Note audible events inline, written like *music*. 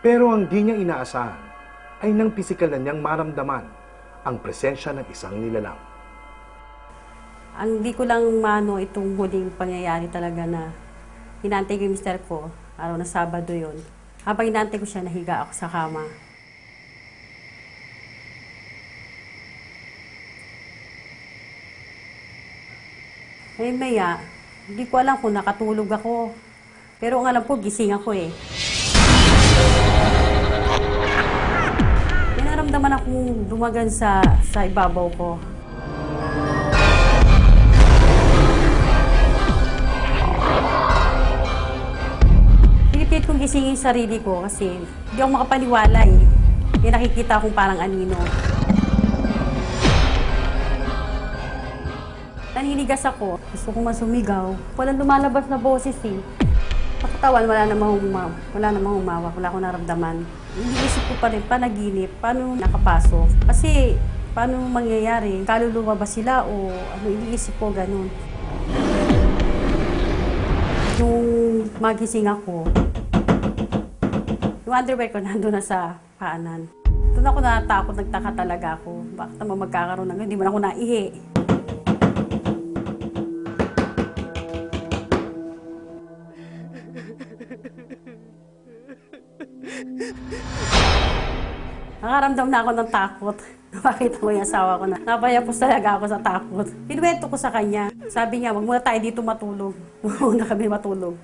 Pero ang di niya inaasahan ay nang pisikal na niyang maramdaman ang presensya ng isang nilalang. Ang di ko lang mano itong huling pangyayari talaga na hinantay ko yung mister ko, araw na Sabado yon. Habang hinantay ko siya, nahiga ako sa kama. Eh maya, hindi ko alam kung nakatulog ako. Pero ang alam ko, gising ako eh. Naramdaman akong dumagan sa, sa ibabaw ko. Pinipilit kong gisingin sarili ko kasi hindi ako makapaniwala eh. May nakikita akong parang anino. Naninigas ako. Gusto ko masumigaw. Walang lumalabas na boses eh. Pagkatawan, wala namang umaw. Wala namang umawak. Wala akong naramdaman. Iniisip ko pa rin, panaginip, paano nakapasok. Kasi, paano mangyayari? Kaluluwa ba sila o ano, iniisip ko ganun. Nung magising ako, yung underwear ko nandun na sa paanan. Doon ako natatakot, nagtaka talaga ako. Bakit naman magkakaroon ng hindi man ako naihi. Nakaramdam na ako ng takot. *laughs* Nakita ko yung asawa ko na napayapos talaga ako sa takot. Pinuwento ko sa kanya. Sabi niya, wag muna tayo dito matulog. *laughs* Huwag na kami matulog.